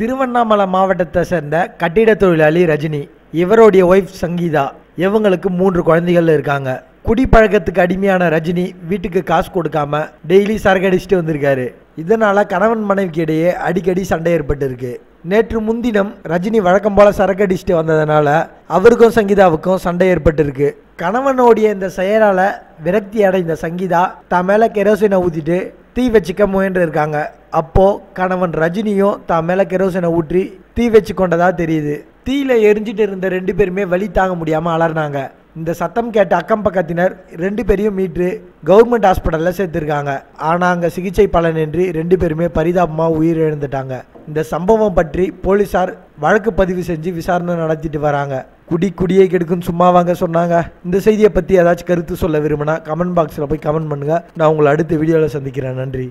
திருவண்ணாமலை மாவட்டத்தை சேர்ந்த கட்டிட தொழிலாளி ரஜினி இவருடைய ஒய்ஃப் சங்கீதா இவங்களுக்கு மூன்று குழந்தைகள் இருக்காங்க. குடிப்பழக்கத்துக்கு அடிமையான ரஜினி வீட்டுக்கு காசு கொடுக்காம டெய்லி சரக்கு அடிச்சுட்டு வந்திருக்காரு. இதனால கணவன் மனைவிக்கு இடையே அடிக்கடி சண்டை ஏற்பட்டிருக்கு. நேற்று முன்தினம் ரஜினி வழக்கம் போல சரக்கு அடிச்சுட்டு வந்ததுனால அவருக்கும் சங்கீதாவுக்கும் சண்டை ஏற்பட்டிருக்கு. கணவனுடைய இந்த செயலால விரக்தி அடைந்த சங்கீதா தான் மேல கெரோசினை ஊத்திட்டு தீ வச்சுக்க முயன்று இருக்காங்க கணவன் ரஜினியும் தான் மேலே கெரோசனை ஊற்றி தீ வச்சு கொண்டதாக தெரியுது. தீயில எரிஞ்சிட்டு இருந்த ரெண்டு பேருமே வழி தாங்க முடியாமல் அலறினாங்க. இந்த சத்தம் கேட்ட அக்கம் பக்கத்தினர் ரெண்டு பேரையும் மீட்டு கவர்மெண்ட் ஹாஸ்பிட்டலில் சேர்த்துருக்காங்க. ஆனால் அங்கே சிகிச்சை பலனின்றி ரெண்டு பேருமே பரிதாபமாக உயிரிழந்துட்டாங்க. இந்த சம்பவம் பற்றி போலீசார் வழக்கு பதிவு செஞ்சு விசாரணை நடத்திட்டு வராங்க. குடி குடியை கெடுக்குன்னு சும்மா வாங்க சொன்னாங்க. இந்த செய்தியை பற்றி ஏதாச்சும் கருத்து சொல்ல விரும்பினா கமெண்ட் பாக்ஸில் போய் கமெண்ட் பண்ணுங்கள் நான் உங்களை அடுத்த வீடியோவில் சந்திக்கிறேன். நன்றி.